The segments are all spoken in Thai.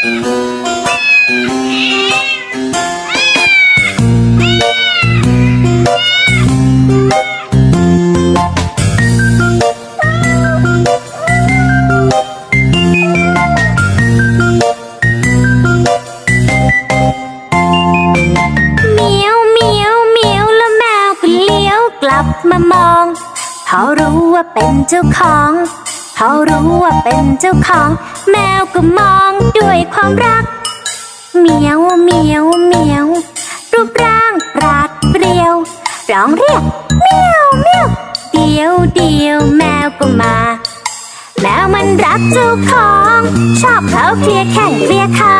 เหมียวเหมียวเหมียวแล้วแมวก็เลี้ยวกลับมามองเขาะรู้ว่าเป็นเจ้าของ เขารู้ว่าเป็นเจ้าของ แมวก็มองด้วยความรัก เหมียวเหมียวเหมียว รูปร่างปราดเปรียว ร้องเรียกเมียวเมียวเดียวเดียวแมวก็มา แมวมันรักเจ้าของ ชอบเขาเคลียแข้งเคลียขา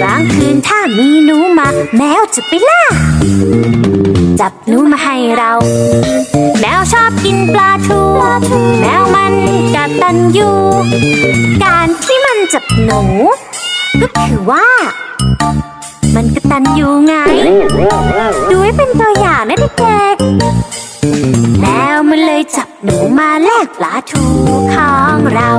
กลางคืนถ้ามีหนูมา แมวจะไปล่าจับหนูมาให้เรา แมวชอบกินปลาทู แมวมัน กตันยูการที่มันจับหนู ก็คือว่า มันกตันยูไง ดูให้เป็นตัวอย่างนะเด็กๆแล้วมันเลยจับหนูมาแลกปลาทูของเรา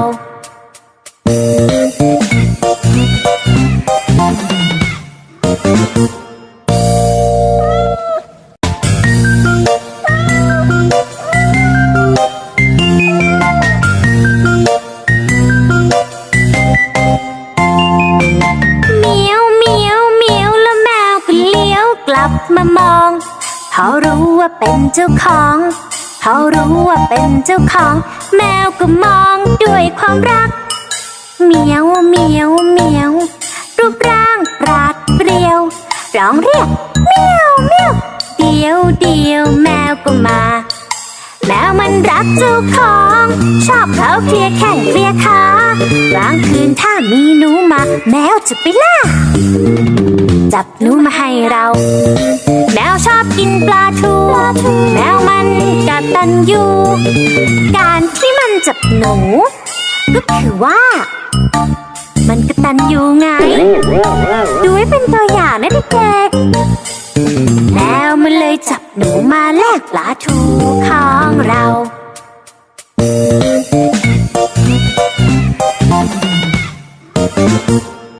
กลับมามอง เขารู้ว่าเป็นเจ้าของ เขารู้ว่าเป็นเจ้าของ แมวก็มองด้วยความรัก เหมียวเหมียวเหมียว รูปร่างปราดเปรียว ร้องเรียกเมียวเมียวเดียวเดียวแมวก็มา แมวมันรักเจ้าของ ชอบเขาเคลียแข้งเคลียขากลางคืนถ้ามีหนูมา แมวจะไปล่า จับหนูมาให้เรา แมวชอบกินปลาทู แมวมันกตันยูการที่มันจับหนู ก็คือว่า มันกตันยูไง ดูไว้เป็นตัวอย่างนะเด็กๆแล้วมันเลยจับหนูมาแลกปลาทูของเรา